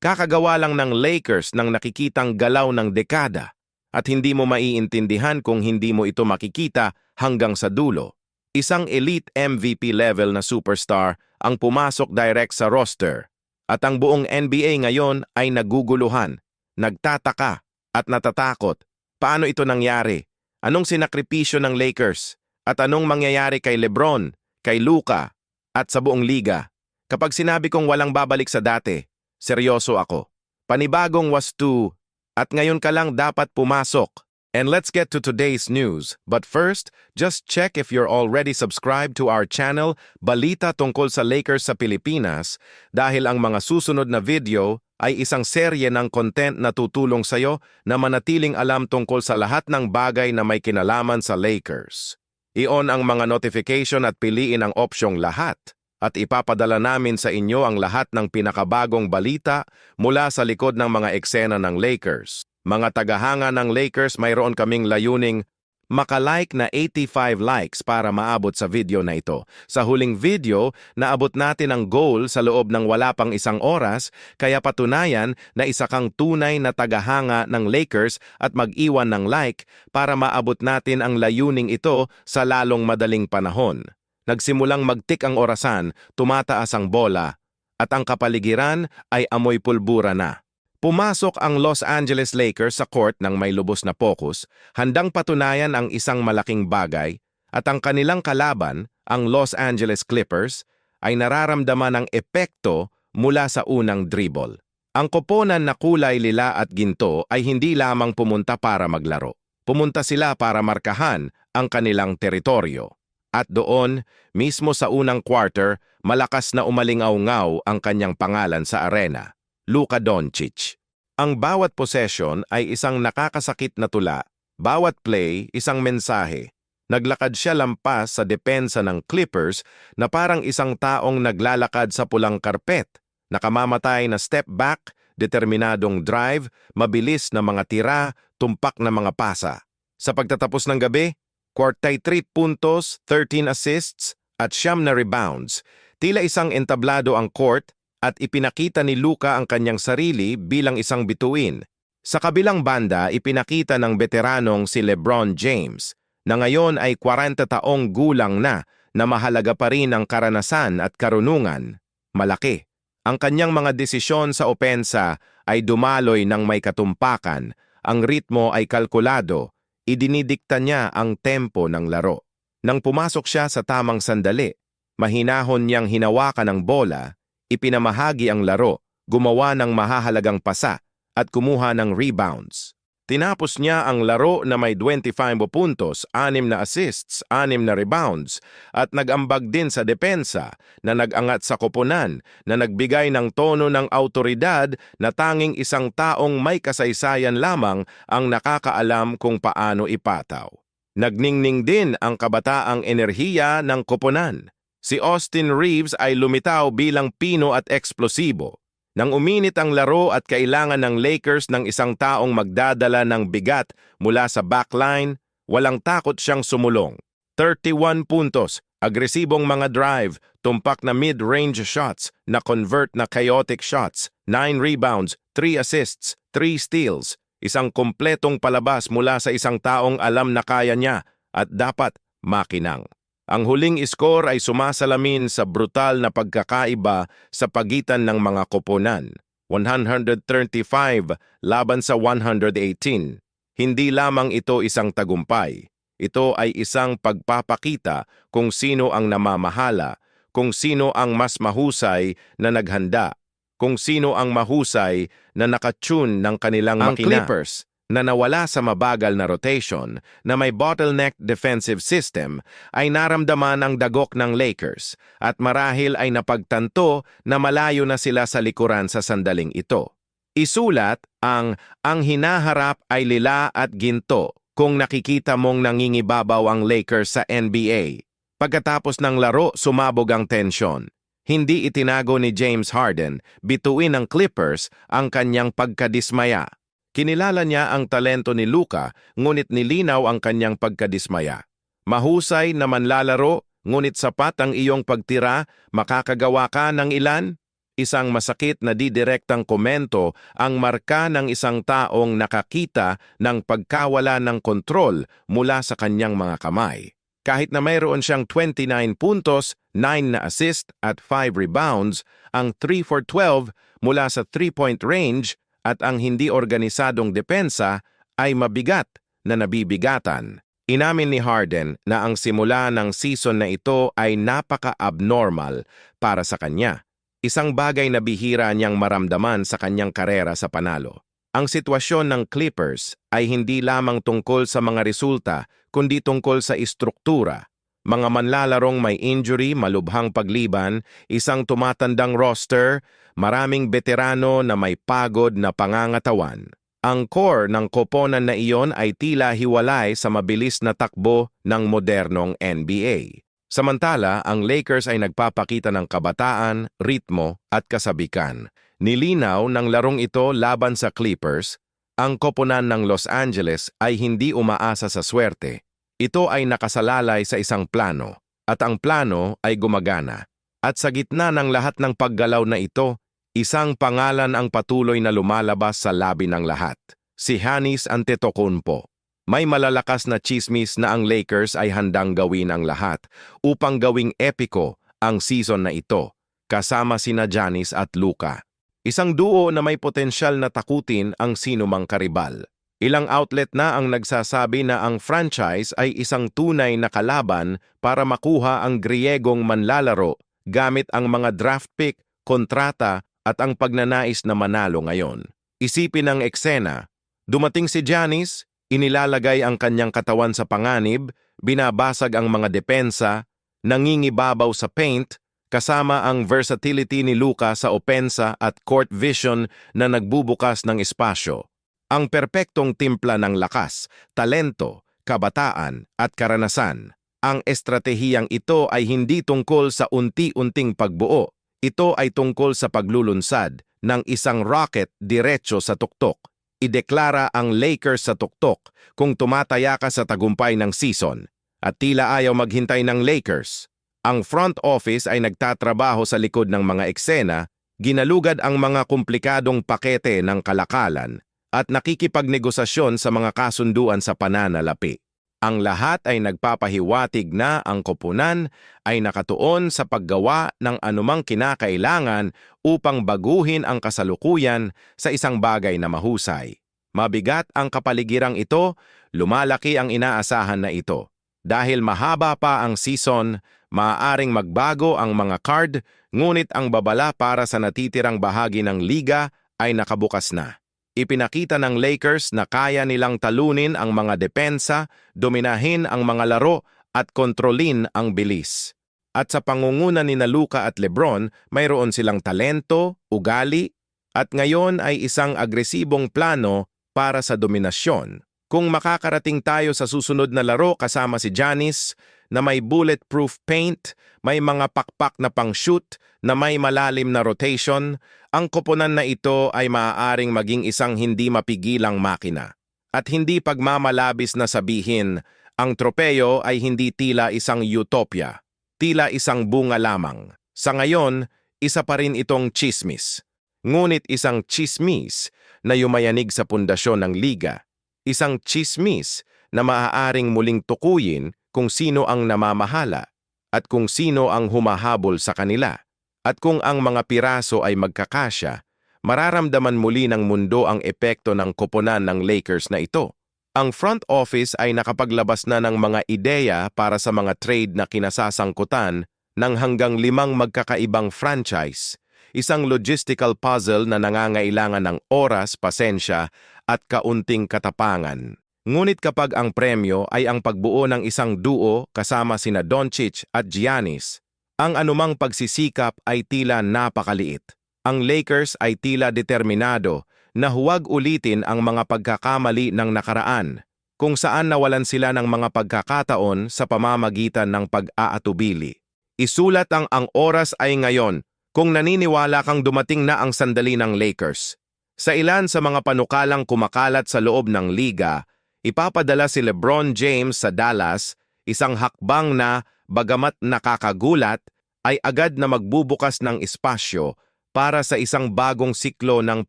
Kakagawa lang ng Lakers ng nakikitang galaw ng dekada at hindi mo maiintindihan kung hindi mo ito makikita hanggang sa dulo. Isang elite MVP level na superstar ang pumasok direct sa roster at ang buong NBA ngayon ay naguguluhan, nagtataka at natatakot. Paano ito nangyari? Anong sinakripisyo ng Lakers? At anong mangyayari kay LeBron, kay Luka, at sa buong liga? Kapag sinabi kong walang babalik sa dati, seryoso ako. Panibagong wastu at ngayon ka lang dapat pumasok. And let's get to today's news. But first, just check if you're already subscribed to our channel, Balita tungkol sa Lakers sa Pilipinas, dahil ang mga susunod na video ay isang serye ng content na tutulong sa'yo na manatiling alam tungkol sa lahat ng bagay na may kinalaman sa Lakers. I-on ang mga notification at piliin ang opsyong lahat at ipapadala namin sa inyo ang lahat ng pinakabagong balita mula sa likod ng mga eksena ng Lakers. Mga tagahanga ng Lakers mayroon kaming layuning makalike na 85 likes para maabot sa video na ito. Sa huling video, naabot natin ang goal sa loob ng wala pang isang oras, kaya patunayan na isa kang tunay na tagahanga ng Lakers at mag-iwan ng like para maabot natin ang layuning ito sa lalong madaling panahon. Nagsimulang magtik ang orasan, tumataas ang bola, at ang kapaligiran ay amoy pulbura na. Pumasok ang Los Angeles Lakers sa court ng may lubos na focus, handang patunayan ang isang malaking bagay, at ang kanilang kalaban, ang Los Angeles Clippers, ay nararamdaman ng epekto mula sa unang dribble. Ang koponan na kulay lila at ginto ay hindi lamang pumunta para maglaro. Pumunta sila para markahan ang kanilang teritoryo. At doon, mismo sa unang quarter, malakas na umalingaw-ngaw ang kanyang pangalan sa arena. Luka Doncic. Ang bawat possession ay isang nakakasakit na tula, bawat play isang mensahe. Naglakad siya lampas sa depensa ng Clippers na parang isang taong naglalakad sa pulang karpet, nakamamatay na step back, determinadong drive, mabilis na mga tira, tumpak na mga pasa. Sa pagtatapos ng gabi, 43 puntos, 13 assists, at siyam na rebounds. Tila isang entablado ang court at ipinakita ni Luka ang kanyang sarili bilang isang bituin. Sa kabilang banda, ipinakita ng veteranong si LeBron James na ngayon ay 40 taong gulang na na mahalaga pa rin ang karanasan at karunungan. Malaki. Ang kanyang mga desisyon sa opensa ay dumaloy ng may katumpakan, ang ritmo ay kalkulado, idinidikta niya ang tempo ng laro. Nang pumasok siya sa tamang sandali, mahinahon niyang hinawakan ang bola ipinamahagi ang laro, gumawa ng mahahalagang pasa, at kumuha ng rebounds. Tinapos niya ang laro na may 25 puntos, 6 na assists, 6 na rebounds, at nag-ambag din sa depensa na nag-angat sa koponan na nagbigay ng tono ng autoridad na tanging isang taong may kasaysayan lamang ang nakakaalam kung paano ipataw. Nagningning din ang kabataang enerhiya ng koponan. Si Austin Reeves ay lumitaw bilang pino at eksplosibo. Nang uminit ang laro at kailangan ng Lakers ng isang taong magdadala ng bigat mula sa backline, walang takot siyang sumulong. 31 puntos, agresibong mga drive, tumpak na mid-range shots na convert na chaotic shots, 9 rebounds, 3 assists, 3 steals, isang kompletong palabas mula sa isang taong alam na kaya niya at dapat makinang. Ang huling score ay sumasalamin sa brutal na pagkakaiba sa pagitan ng mga koponan, 135 laban sa 118. Hindi lamang ito isang tagumpay. Ito ay isang pagpapakita kung sino ang namamahala, kung sino ang mas mahusay na naghanda, kung sino ang mahusay na nakatune ng kanilang Ang makina. Clippers na nawala sa mabagal na rotation na may bottleneck defensive system ay naramdaman ang dagok ng Lakers at marahil ay napagtanto na malayo na sila sa likuran sa sandaling ito. Isulat ang ang hinaharap ay lila at ginto kung nakikita mong nangingibabaw ang Lakers sa NBA. Pagkatapos ng laro, sumabog ang tensyon. Hindi itinago ni James Harden, bituin ng Clippers ang kanyang pagkadismaya. Kinilala niya ang talento ni Luka, ngunit nilinaw ang kanyang pagkadismaya. Mahusay na manlalaro, ngunit sapat ang iyong pagtira, makakagawa ka ng ilan? isang masakit na didirektang komento ang marka ng isang taong nakakita ng pagkawala ng kontrol mula sa kanyang mga kamay. Kahit na mayroon siyang 29 puntos, 9 na assist at 5 rebounds, ang 3 for 12 mula sa 3-point range at ang hindi organisadong depensa ay mabigat na nabibigatan. Inamin ni Harden na ang simula ng season na ito ay napaka-abnormal para sa kanya. Isang bagay na bihira niyang maramdaman sa kanyang karera sa panalo. Ang sitwasyon ng Clippers ay hindi lamang tungkol sa mga resulta, kundi tungkol sa istruktura. Mga manlalarong may injury, malubhang pagliban, isang tumatandang roster, maraming veterano na may pagod na pangangatawan. Ang core ng koponan na iyon ay tila hiwalay sa mabilis na takbo ng modernong NBA. Samantala, ang Lakers ay nagpapakita ng kabataan, ritmo at kasabikan. Nilinaw ng larong ito laban sa Clippers, ang koponan ng Los Angeles ay hindi umaasa sa swerte. Ito ay nakasalalay sa isang plano, at ang plano ay gumagana. At sa gitna ng lahat ng paggalaw na ito, Isang pangalan ang patuloy na lumalabas sa labi ng lahat, si Hanis Antetokounmpo. May malalakas na chismis na ang Lakers ay handang gawin ang lahat upang gawing epiko ang season na ito, kasama sina Giannis at Luka. Isang duo na may potensyal na takutin ang sinumang karibal. Ilang outlet na ang nagsasabi na ang franchise ay isang tunay na kalaban para makuha ang Griegong manlalaro gamit ang mga draft pick, kontrata at ang pagnanais na manalo ngayon. Isipin ang eksena, dumating si Giannis, inilalagay ang kanyang katawan sa panganib, binabasag ang mga depensa, nangingibabaw sa paint, kasama ang versatility ni Luka sa opensa at court vision na nagbubukas ng espasyo. Ang perpektong timpla ng lakas, talento, kabataan at karanasan. Ang estratehiyang ito ay hindi tungkol sa unti-unting pagbuo, ito ay tungkol sa paglulunsad ng isang rocket diretso sa tuktok. Ideklara ang Lakers sa tuktok kung tumataya ka sa tagumpay ng season at tila ayaw maghintay ng Lakers. Ang front office ay nagtatrabaho sa likod ng mga eksena, ginalugad ang mga komplikadong pakete ng kalakalan at nakikipagnegosasyon sa mga kasunduan sa pananalapi. Ang lahat ay nagpapahiwatig na ang koponan ay nakatuon sa paggawa ng anumang kinakailangan upang baguhin ang kasalukuyan sa isang bagay na mahusay. Mabigat ang kapaligirang ito, lumalaki ang inaasahan na ito. Dahil mahaba pa ang season, maaaring magbago ang mga card, ngunit ang babala para sa natitirang bahagi ng liga ay nakabukas na. Ipinakita ng Lakers na kaya nilang talunin ang mga depensa, dominahin ang mga laro at kontrolin ang bilis. At sa pangunguna ni Luka at Lebron, mayroon silang talento, ugali, at ngayon ay isang agresibong plano para sa dominasyon. Kung makakarating tayo sa susunod na laro kasama si Giannis na may bulletproof paint, may mga pakpak na pang-shoot, na may malalim na rotation, ang koponan na ito ay maaaring maging isang hindi mapigilang makina. At hindi pagmamalabis na sabihin, ang tropeyo ay hindi tila isang utopia, tila isang bunga lamang. Sa ngayon, isa pa rin itong chismis. Ngunit isang chismis na yumayanig sa pundasyon ng liga. Isang chismis na maaaring muling tukuyin kung sino ang namamahala at kung sino ang humahabol sa kanila. At kung ang mga piraso ay magkakasya, mararamdaman muli ng mundo ang epekto ng koponan ng Lakers na ito. Ang front office ay nakapaglabas na ng mga ideya para sa mga trade na kinasasangkutan ng hanggang limang magkakaibang franchise, isang logistical puzzle na nangangailangan ng oras, pasensya at kaunting katapangan. Ngunit kapag ang premyo ay ang pagbuo ng isang duo kasama sina Doncic at Giannis, ang anumang pagsisikap ay tila napakaliit. Ang Lakers ay tila determinado na huwag ulitin ang mga pagkakamali ng nakaraan, kung saan nawalan sila ng mga pagkakataon sa pamamagitan ng pag-aatubili. Isulat ang ang oras ay ngayon kung naniniwala kang dumating na ang sandali ng Lakers. Sa ilan sa mga panukalang kumakalat sa loob ng liga, ipapadala si LeBron James sa Dallas, isang hakbang na bagamat nakakagulat, ay agad na magbubukas ng espasyo para sa isang bagong siklo ng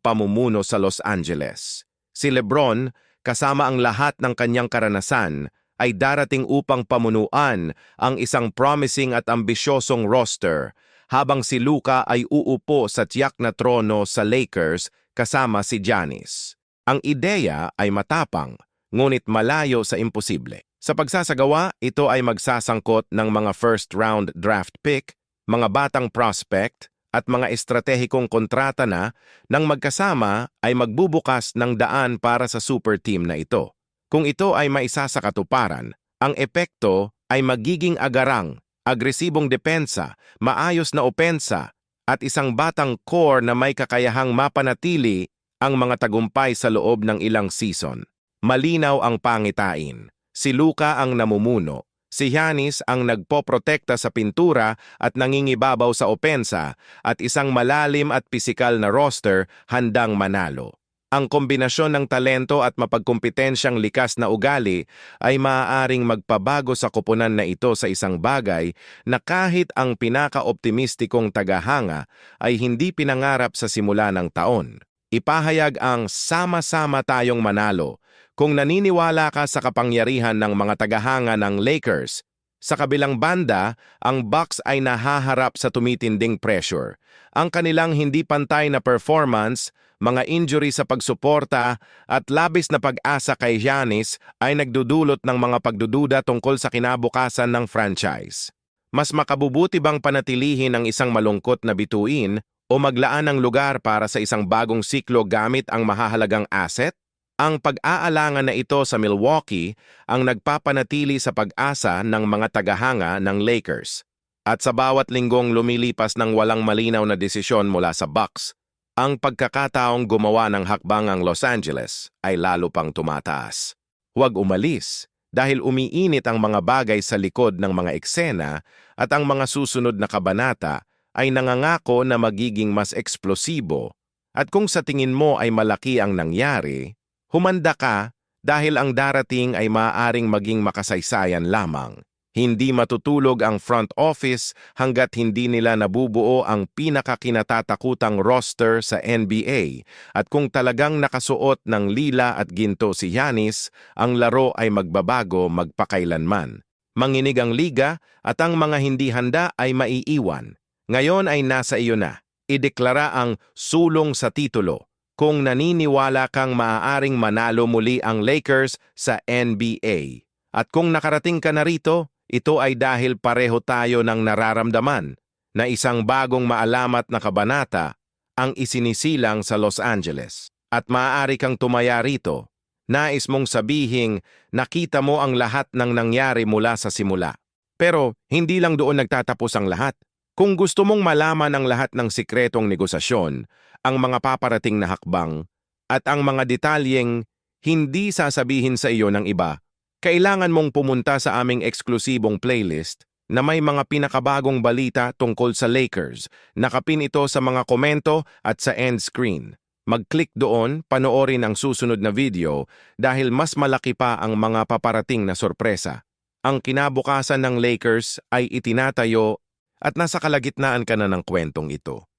pamumuno sa Los Angeles. Si Lebron, kasama ang lahat ng kanyang karanasan, ay darating upang pamunuan ang isang promising at ambisyosong roster habang si Luka ay uupo sa tiyak na trono sa Lakers kasama si Giannis. Ang ideya ay matapang, ngunit malayo sa imposible. Sa pagsasagawa, ito ay magsasangkot ng mga first-round draft pick, mga batang prospect, at mga estratehikong kontrata na nang magkasama ay magbubukas ng daan para sa super team na ito. Kung ito ay maisa sa katuparan, ang epekto ay magiging agarang, agresibong depensa, maayos na opensa, at isang batang core na may kakayahang mapanatili ang mga tagumpay sa loob ng ilang season. Malinaw ang pangitain. Si Luka ang namumuno. Si Yanis ang nagpoprotekta sa pintura at nangingibabaw sa opensa at isang malalim at pisikal na roster handang manalo. Ang kombinasyon ng talento at mapagkumpetensyang likas na ugali ay maaaring magpabago sa koponan na ito sa isang bagay na kahit ang pinaka-optimistikong tagahanga ay hindi pinangarap sa simula ng taon. Ipahayag ang sama-sama tayong manalo kung naniniwala ka sa kapangyarihan ng mga tagahanga ng Lakers. Sa kabilang banda, ang Bucks ay nahaharap sa tumitinding pressure. Ang kanilang hindi pantay na performance, mga injury sa pagsuporta at labis na pag-asa kay Giannis ay nagdudulot ng mga pagdududa tungkol sa kinabukasan ng franchise. Mas makabubuti bang panatilihin ang isang malungkot na bituin o maglaan ng lugar para sa isang bagong siklo gamit ang mahahalagang asset? Ang pag-aalangan na ito sa Milwaukee ang nagpapanatili sa pag-asa ng mga tagahanga ng Lakers. At sa bawat linggong lumilipas ng walang malinaw na desisyon mula sa Bucks, ang pagkakataong gumawa ng hakbang ang Los Angeles ay lalo pang tumataas. Huwag umalis dahil umiinit ang mga bagay sa likod ng mga eksena at ang mga susunod na kabanata ay nangangako na magiging mas eksplosibo. At kung sa tingin mo ay malaki ang nangyari, Humanda ka dahil ang darating ay maaaring maging makasaysayan lamang. Hindi matutulog ang front office hanggat hindi nila nabubuo ang pinakakinatatakutang roster sa NBA at kung talagang nakasuot ng lila at ginto si Yanis, ang laro ay magbabago magpakailanman. Manginig ang liga at ang mga hindi handa ay maiiwan. Ngayon ay nasa iyo na. Ideklara ang sulong sa titulo kung naniniwala kang maaaring manalo muli ang Lakers sa NBA. At kung nakarating ka na rito, ito ay dahil pareho tayo ng nararamdaman na isang bagong maalamat na kabanata ang isinisilang sa Los Angeles. At maaari kang tumaya rito, nais mong sabihing nakita mo ang lahat ng nangyari mula sa simula. Pero hindi lang doon nagtatapos ang lahat. Kung gusto mong malaman ang lahat ng sikretong negosasyon, ang mga paparating na hakbang, at ang mga detalyeng hindi sasabihin sa iyo ng iba, kailangan mong pumunta sa aming eksklusibong playlist na may mga pinakabagong balita tungkol sa Lakers. Nakapin ito sa mga komento at sa end screen. Mag-click doon, panoorin ang susunod na video dahil mas malaki pa ang mga paparating na sorpresa. Ang kinabukasan ng Lakers ay itinatayo at nasa kalagitnaan ka na ng kwentong ito.